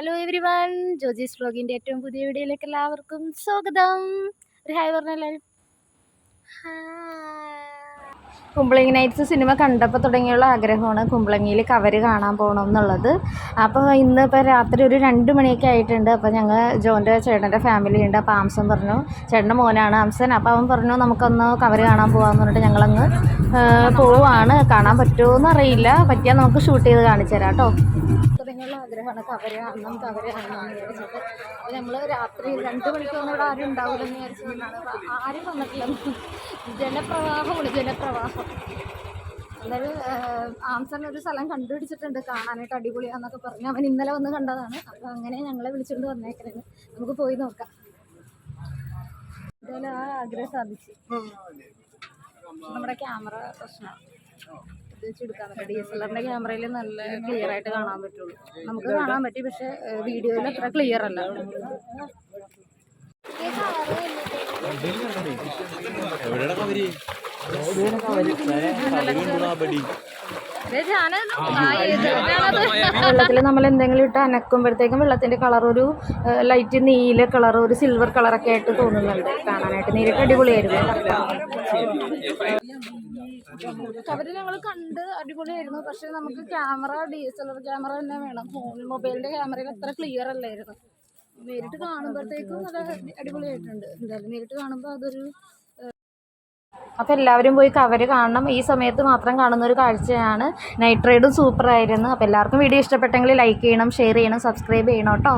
Hello everyone Jojies ബ്ലോഗിന്റെ ഏറ്റവും പുതിയ വീഡിയോയിലേക്ക് എല്ലാവർക്കും സ്വാഗതം. ഒരു ഹായ് പറഞ്ഞല്ലോ കുമ്പളങ്ങി നൈറ്റ്സ് സിനിമ കണ്ടപ്പോൾ തുടങ്ങിയുള്ള ആഗ്രഹമാണ് കുമ്പളങ്ങിയിൽ കവർ കാണാൻ പോകണം എന്നുള്ളത് അപ്പോൾ ഇന്ന് ഇപ്പോൾ രാത്രി ഒരു രണ്ട് മണിയൊക്കെ ആയിട്ടുണ്ട്. അപ്പോൾ ഞങ്ങൾ ജോന്റെ ചേട്ടന്റെ ഫാമിലി ഉണ്ട്. അപ്പോൾ ആംസൻ പറഞ്ഞു ചേട്ടന്റെ മോനാണ് ആംസൻ. അപ്പോൾ അവൻ പറഞ്ഞു നമുക്കൊന്ന് കവർ കാണാൻ പോകാമെന്ന് പറഞ്ഞിട്ട് ഞങ്ങളങ്ങ് പോവാണ്. കാണാൻ പറ്റുമോ എന്നറിയില്ല പറ്റിയാൽ നമുക്ക് ഷൂട്ട് ചെയ്ത് കാണിച്ചു തരാം കേട്ടോ തുടങ്ങിയുള്ള ആഗ്രഹമാണ് കവര് കാണണം കവര് എന്ന് വിചാരിച്ചിട്ട്. അപ്പോൾ നമ്മൾ രാത്രി രണ്ട് മണിക്കൊന്നും ഇവിടെ ആരും ഉണ്ടാവില്ലെന്ന് വിചാരിച്ചിട്ടാണ് ആരും വന്നിട്ടില്ല. ജനപ്രവാഹമാണ് ജനപ്രവാഹം. എന്തായാലും ആംസൺ ഒരു സ്ഥലം കണ്ടുപിടിച്ചിട്ടുണ്ട്. കാണാനായിട്ട് അടിപൊളിയാന്നൊക്കെ പറഞ്ഞ്. അവൻ ഇന്നലെ വന്ന് കണ്ടതാണ്. അപ്പോൾ അങ്ങനെ ഞങ്ങളെ വിളിച്ചുകൊണ്ട് വന്നേക്കരുത് നമുക്ക് പോയി നോക്കാം. എന്തായാലും ആ ആഗ്രഹം സാധിച്ചു. നമ്മുടെ ക്യാമറ പ്രശ്നമാണ് വെച്ചെടുക്കാൻ പറ്റും ഡി ക്യാമറയിൽ നല്ല ക്ലിയർ ആയിട്ട് കാണാൻ പറ്റുള്ളൂ. നമുക്ക് കാണാൻ പറ്റി പക്ഷേ വീഡിയോയിൽ അത്ര ക്ലിയർ അല്ല. വെള്ളത്തിൽ നമ്മൾ എന്തെങ്കിലും ഇട്ട് അനക്കുമ്പോഴത്തേക്കും വെള്ളത്തിന്റെ കളർ ഒരു ലൈറ്റ് നീല കളർ ഒരു സിൽവർ കളറൊക്കെ ആയിട്ട് തോന്നുന്നുണ്ട്. കാണാനായിട്ട് നേരിട്ട് അടിപൊളിയായിരുന്നു. അവർ ഞങ്ങൾ കണ്ട് അടിപൊളിയായിരുന്നു. പക്ഷെ നമുക്ക് camera D S L R camera തന്നെ വേണം. ഫോണിൽ മൊബൈലിന്റെ ക്യാമറയിൽ അത്ര ക്ലിയർ അല്ലായിരുന്നു. നേരിട്ട് കാണുമ്പോഴത്തേക്കും അത് അടിപൊളിയായിട്ടുണ്ട്. എന്തായാലും നേരിട്ട് കാണുമ്പോൾ അതൊരു അപ്പോൾ എല്ലാവരും പോയി കവർ കാണണം. ഈ സമയത്ത് മാത്രം കാണുന്ന ഒരു കാഴ്ചയാണ്. നൈറ്റ് റൈഡും സൂപ്പർ ആയിരുന്നു. അപ്പോൾ എല്ലാവർക്കും വീഡിയോ ഇഷ്ടപ്പെട്ടെങ്കിൽ ലൈക്ക് ചെയ്യണം ഷെയർ ചെയ്യണം സബ്സ്ക്രൈബ് ചെയ്യണം കേട്ടോ.